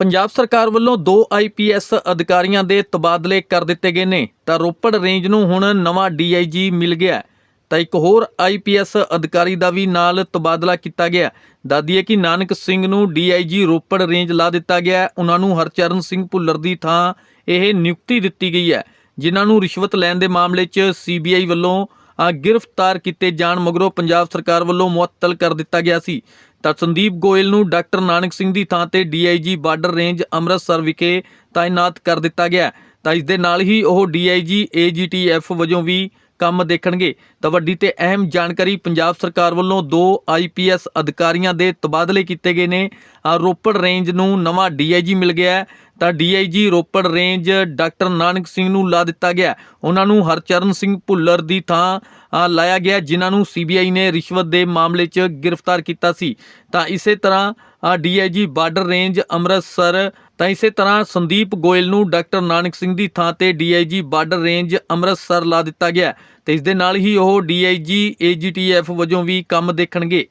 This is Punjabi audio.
ਪੰਜਾਬ ਸਰਕਾਰ ਵੱਲੋਂ ਦੋ ਆਈਪੀਐਸ ਅਧਿਕਾਰੀਆਂ ਦੇ ਤਬਾਦਲੇ ਕਰ ਦਿੱਤੇ ਗਏ ਨੇ, ਤਾਂ ਰੋਪੜ ਰੇਂਜ ਨੂੰ ਹੁਣ ਨਵਾਂ ਡੀਆਈਜੀ ਮਿਲ ਗਿਆ ਤਾਂ ਇੱਕ ਹੋਰ ਆਈਪੀਐਸ ਅਧਿਕਾਰੀ ਦਾ ਵੀ ਨਾਲ ਤਬਾਦਲਾ ਕੀਤਾ ਗਿਆ ਦਾਦੀਏ ਕਿ ਨਾਨਕ ਸਿੰਘ ਨੂੰ ਡੀਆਈਜੀ ਰੋਪੜ ਰੇਂਜ ਲਾ ਦਿੱਤਾ ਗਿਆ ਉਹਨਾਂ ਨੂੰ ਹਰਚਰਨ ਸਿੰਘ ਭੁੱਲਰ ਦੀ ਥਾਂ ਇਹ ਨਿਯੁਕਤੀ ਦਿੱਤੀ ਗਈ ਹੈ, ਜਿਨ੍ਹਾਂ ਨੂੰ ਰਿਸ਼ਵਤ ਲੈਣ ਦੇ ਮਾਮਲੇ 'ਚ ਸੀਬੀਆਈ ਵੱਲੋਂ ਗ੍ਰਿਫਤਾਰ ਕੀਤੇ ਜਾਣ ਮਗਰੋਂ ਪੰਜਾਬ ਸਰਕਾਰ ਵੱਲੋਂ ਮੁਅੱਤਲ ਕਰ ਦਿੱਤਾ ਗਿਆ ਸੀ। ਤਾਂ ਸੰਦੀਪ ਗੋਇਲ ਨੂੰ ਡਾਕਟਰ ਨਾਨਕ ਸਿੰਘ ਦੀ ਥਾਂ ਤੇ ਡੀਆਈਜੀ ਬਾਰਡਰ ਰੇਂਜ ਅੰਮ੍ਰਿਤਸਰ ਵਿਖੇ ਤਾਇਨਾਤ ਕਰ ਦਿੱਤਾ ਗਿਆ। ਤਾਂ ਇਸ ਦੇ ਨਾਲ ਹੀ ਉਹ ਡੀਆਈਜੀ ਏਜੀਟੀਐਫ ਵਜੋਂ ਵੀ ਕੰਮ ਦੇਖਣਗੇ। ਤਾਂ ਵੱਡੀ ਤੇ ਅਹਿਮ ਜਾਣਕਾਰੀ ਪੰਜਾਬ ਸਰਕਾਰ ਵੱਲੋਂ ਦੋ ਆਈਪੀਐਸ ਅਧਿਕਾਰੀਆਂ ਦੇ ਤਬਾਦਲੇ ਕੀਤੇ ਗਏ ਨੇ। ਰੋਪੜ ਰੇਂਜ ਨੂੰ ਨਵਾਂ ਡੀਆਈਜੀ ਮਿਲ ਗਿਆ ਹੈ। ਤਾਂ DIG Ropar range doctor Nanak Singh ਨੂੰ ਲਾ ਦਿੱਤਾ ਗਿਆ। ਉਹਨਾਂ ਨੂੰ ਹਰਚਰਨ ਸਿੰਘ ਭੁੱਲਰ ਦੀ ਥਾਂ ਲਾਇਆ ਗਿਆ, ਜਿਨ੍ਹਾਂ ਨੂੰ ਸੀਬੀਆਈ ਨੇ ਰਿਸ਼ਵਤ ਦੇ ਮਾਮਲੇ 'ਚ ਗ੍ਰਿਫਤਾਰ ਕੀਤਾ ਸੀ। ਤਾਂ ਇਸੇ ਤਰ੍ਹਾਂ ਡੀਆਈਜੀ ਬਾਰਡਰ ਰੇਂਜ ਅੰਮ੍ਰਿਤਸਰ। ਤਾਂ ਇਸੇ ਤਰ੍ਹਾਂ ਸੰਦੀਪ ਗੋਇਲ ਨੂੰ ਡਾਕਟਰ ਨਾਨਕ ਸਿੰਘ ਦੀ ਥਾਂ ਤੇ ਡੀਆਈਜੀ ਬਾਰਡਰ ਰੇਂਜ ਅੰਮ੍ਰਿਤਸਰ ਲਾ ਦਿੱਤਾ ਗਿਆ। ਤੇ ਇਸ ਦੇ ਨਾਲ ਹੀ ਉਹ ਡੀਆਈਜੀ ਏਜੀਟੀਐਫ ਵਜੋਂ ਵੀ ਕੰਮ ਦੇਖਣਗੇ।